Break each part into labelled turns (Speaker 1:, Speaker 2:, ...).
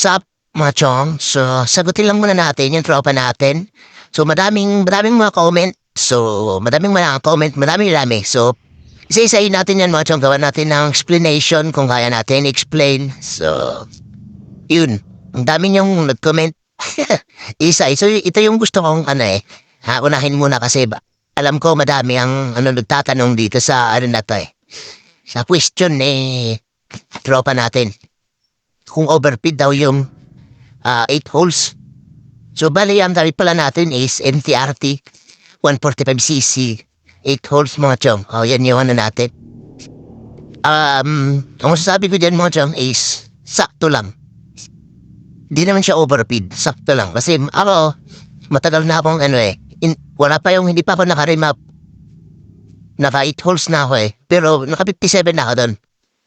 Speaker 1: Sup, mga chong? So, sagutin lang muna natin yung tropa natin. So, madaming, madaming mga comment. So, madaming mga comment, madaming dami. So, isa-isayin natin yan mga chong. Gawa natin ng explanation kung kaya natin explain. So, yun. Ang dami niyong nag-comment. Isa, so ito yung gusto kong ano eh. Ha, unahin muna kasi ba, alam ko madami ang ano nagtatanong dito sa ano na to eh. Sa question eh, tropa natin. Kung overfeed daw yung 8 holes. So bali ang dali pala natin is MTRT 145cc 8 holes mga chong. O yan yung ano natin. Um, ang masasabi ko dyan mga chong is sakto lang. Di naman siya overfeed. Sakto lang. Kasi ako, matagal na akong ano eh. In, wala pa yung hindi pa ako naka-remap. Naka 8 holes na ako eh. Pero naka 57 na ako doon.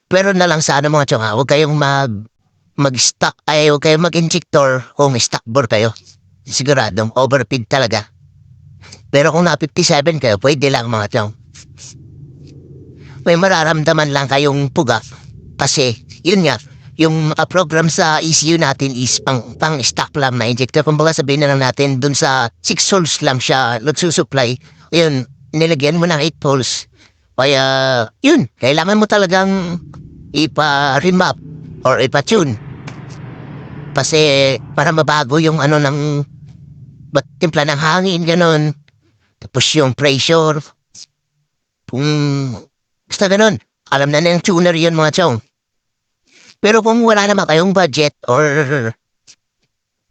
Speaker 1: Pero na lang sa ano mga chong ha, huwag kayong mag mag-stock ay kayong mag-injector kung stock bore kayo. Siguradong overfeed talaga. Pero kung na 57 kayo, pwede lang mga chong. May mararamdaman lang kayong puga. Kasi, yun nga, yung program sa ECU natin is pang, pang stock lang na injector. Kung baga sabihin na lang natin, dun sa 6 holes lang siya nagsusupply. Yun, nilagyan mo ng 8 holes. Kaya, yun, kailangan mo talagang ipa-remap or ipa-tune. Kasi, para mabago yung ano ng ba't timpla ng hangin, ganun. Tapos yung pressure. Kung, basta ganun. Alam na ng tuner yun mga chong. Pero kung wala naman kayong budget or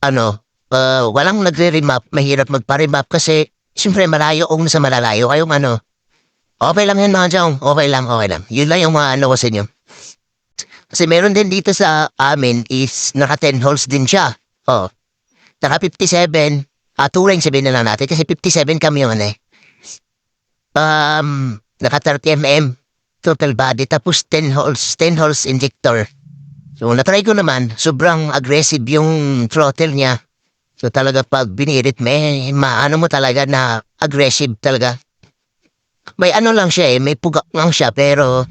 Speaker 1: ano, uh, walang nagre-remap, mahirap magpa-remap kasi siyempre malayo kung sa malalayo kayong ano. Okay lang yan mga chong. Okay lang, okay lang. Yun lang yung mga ano ko sa inyo. Kasi meron din dito sa amin is naka 10 holes din siya. Oh. Naka 57. Ah, touring sabihin na lang natin kasi 57 kami yun eh. Um, naka 30 mm total body tapos 10 holes, 10 holes injector. So, natry ko naman, sobrang aggressive yung throttle niya. So, talaga pag binirit, may maano mo talaga na aggressive talaga. May ano lang siya eh, may pugak lang siya, pero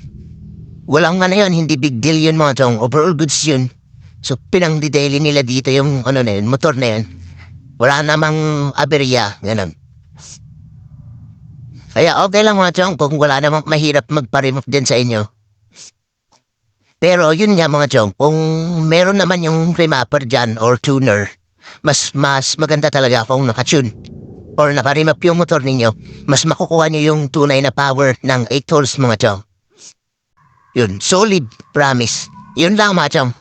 Speaker 1: walang ano yun, hindi big deal yun mga chong. Overall goods yun. So, pinang-detaili nila dito yung ano na yun, motor na yun. Wala namang aberya, ganun. Kaya okay lang mga chong kung wala namang mahirap magpa-remove din sa inyo. Pero yun nga mga chong, kung meron naman yung remapper dyan or tuner, mas mas maganda talaga kung nakatune or nakarimap yung motor ninyo, mas makukuha nyo yung tunay na power ng 8 holes mga chong. Yun, solid, promise. Yun lang mga chong.